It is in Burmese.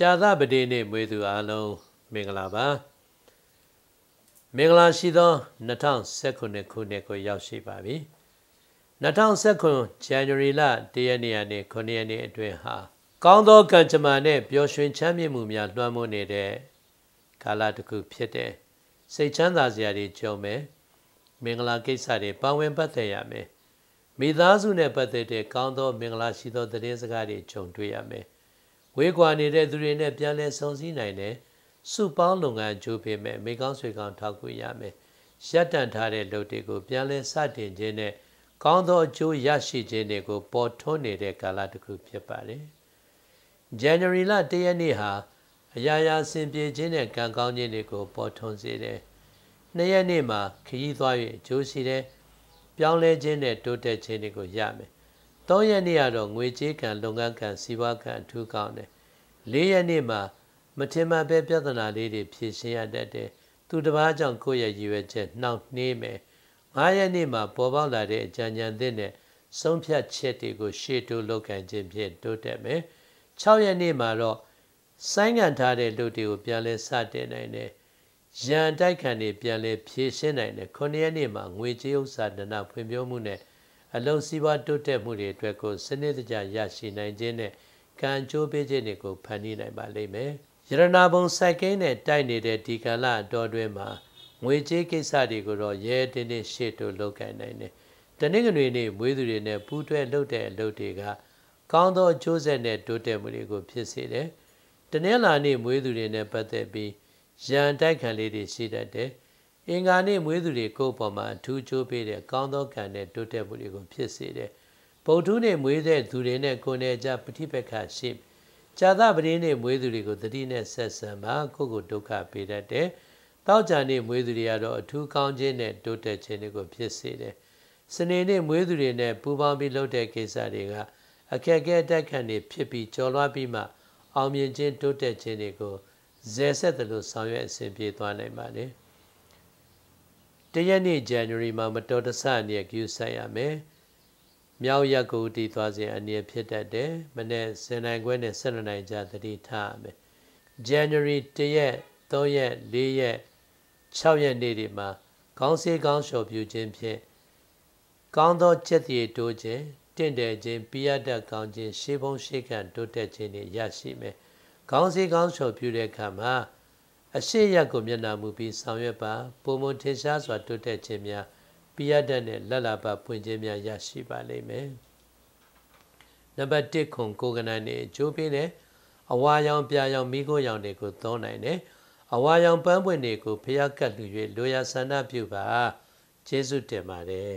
ကြာသပတိနေ့မွေးသူအားလုံးမင်္ဂလာပါမင်္ဂလာရှိသော2019ခုနှစ်ကိုရောက်ရှိပါပြီ2019 January လ1ရက်နေ့ကနေ9ရက်နေ့အတွင်းဟာကောင်းသောကံကြမ္မာနဲ့ပျော်ရွှင်ချမ်းမြေ့မှုများလွှမ်းမိုးနေတဲ့ကာလတစ်ခုဖြစ်တဲ့စိတ်ချမ်းသာစရာတွေကြုံမယ်မင်္ဂလာကိစ္စတွေပါဝင်ပတ်သက်ရမယ်မိသားစုနဲ့ပတ်သက်တဲ့ကောင်းသောမင်္ဂလာရှိသောသတင်းစကားတွေကြုံတွေ့ရမယ် ဝေးကွာနေတဲ့သူတွေနဲ့ပြန်လည်ဆုံစည်းနိုင်တဲ့စုပေါင်းလုပ်ငန်းကြိုးပေးမယ်မိကောင်းဆွေကောင်းထောက်ကူရမယ်ရပ်တန့်ထားတဲ့လုပ်တွေကိုပြန်လည်စတင်ခြင်းနဲ့ကောင်းသောအကျိုးရရှိခြင်းတွေကိုပေါ်ထွန်းနေတဲ့ကာလတစ်ခုဖြစ်ပါတယ်။ January လ၁ရက်နေ့ဟာအရာရာဆင်ပြေခြင်းနဲ့ကံကောင်းခြင်းတွေကိုပေါ်ထွန်းစေတယ်။နှစ်ရက်နေ့မှာခရီးသွား၍အကျိုးရှိတဲ့ပြောင်းလဲခြင်းနဲ့တိုးတက်ခြင်းတွေကိုရမယ် ၃ရက်နေ့ကတော့ငွေကြေးကံလုပ်ငန်းကံစီးပွားကံအထူးကောင်းတယ်၄ရက်နေ့မှာမထင်မှတ်ပဲပြဿနာလေးတွေဖြေရှင်းရတတ်တယ်သူတစ်ပါးကြောင့်ကိုယ့်ရဲ့ရည်ရွယ်ချက်နှောင့်နှေးမယ်၅ရက်နေ့မှာပေါ်ပေါက်လာတဲ့အကြံဉာဏ်သစ်နဲ့ဆုံးဖြတ်ချက်တွေကိုရှေ့တိုးလုပ်ကန်ခြင်းဖြင့်တိုးတက်မယ်၆ရက်နေ့မှာတော့ဆိုင်းငံထားတဲ့လူတွေကိုပြန်လဲစတင်နိုင်တယ်ရန်တိုက်ခံတွေပြန်လဲဖြည့်ရှင်းနိုင်တယ်9ရက်နေ့မှာငွေကြေးဥစ္စာဒနာဖွံ့ဖြိုးမှုနဲ့ အလုံးစည်းပွားတိုးတက်မှုတွေအတွက်ကိုစနစ်တကျရရှိနိုင်ခြင်းနဲ့ကံကြိုးပေးခြင်းတွေကိုဖန်တီးနိုင်ပါလိမ့်မယ်။ယရနာဘုံစိုက်ကင်းနဲ့တိုက်နေတဲ့ဒီကာလအတော်တွင်းမှာငွေကြေးကိစ္စတွေကိုတော့ရဲတင်းတင်းရှေ့တိုးလုပ်ကိုင်နိုင်တယ်။တနင်္ဂနွေနေ့မွေးသူတွေနဲ့ပူးတွဲလုပ်တဲ့အလုပ်တွေကကောင်းသောအကျိုးဆက်နဲ့တိုးတက်မှုတွေကိုဖြစ်စေတယ်။တနင်္လာနေ့မွေးသူတွေနဲ့ပတ်သက်ပြီးရန်တိုက်ခံလေးတွေရှိတတ်တယ်။ အင်္ဂါနေ့မွေးသူတွေကိုယ့်ပေါ်မှာအထူးကြိုးပေးတဲ့ကောင်းသောကံနဲ့တိုးတက်မှုတွေကိုဖြစ်စေတယ်။ဗုဒ္ဓနေ့မွေးတဲ့သူတွေနဲ့ကိုယ်နဲ့ကြပဋိပက္ခရှိဇာသပတိနေ့မွေးသူတွေကိုတတိနဲ့ဆက်ဆံပါကိုယ့်ကိုဒုက္ခပေးတတ်တယ်။တောက်ကြနေ့မွေးသူတွေကတော့အထူးကောင်းခြင်းနဲ့တိုးတက်ခြင်းတွေကိုဖြစ်စေတယ်။စနေနေ့မွေးသူတွေနဲ့ပူပေါင်းပြီးလုပ်တဲ့ကိစ္စတွေကအခက်အခဲတက်ခံတွေဖြစ်ပြီးကြော်လွှားပြီးမှအောင်မြင်ခြင်းတိုးတက်ခြင်းတွေကိုဇယ်ဆက်သလိုဆောင်ရွက်အဆင်ပြေသွားနိုင်ပါတယ်။ တရက်နေ့ဇန်နဝါရီမှာမတော်တဆအနေနဲ့ကျူဆိုင်ရမယ်။မြောက်ရက်ကိုတည်သွားခြင်းအနေဖြစ်တတ်တယ်။မနေ့စင်နိုင်ခွဲနဲ့12နိုင်ကြာတတိထားရမယ်။ January 1ရက်3ရက်4ရက်6ရက်နေ့တွေမှာကောင်းစေးကောင်းလျှော်ပြူခြင်းဖြင့်ကောင်းသောချက်တည်တိုးခြင်းတင့်တယ်ခြင်းပြရတတ်ကောင်းခြင်းရှေးဘုံရှေးခံတိုးတက်ခြင်းတွေရရှိမယ်။ကောင်းစေးကောင်းလျှော်ပြူတဲ့အခါမှာ အရှိရက်ကိုမျက်နှာမူပြီးဆောင်ရွက်ပါပုံမထင်ရှားစွာတိုးတက်ခြင်းများပြရတတ်တဲ့လက်လာပါပွင့်ခြင်းများရရှိပါလိမ့်မယ်နံပါတ်1ခုကိုကနန်နေကြိုးပေးတဲ့အဝါရောင်ပြာရောင်မိခိုးရောင်တွေကိုသုံးနိုင်တယ်အဝါရောင်ပန်းပွင့်တွေကိုဖျားကတ်လူ၍လိုရာဆန္ဒပြုပါကျေးဇူးတင်ပါတယ်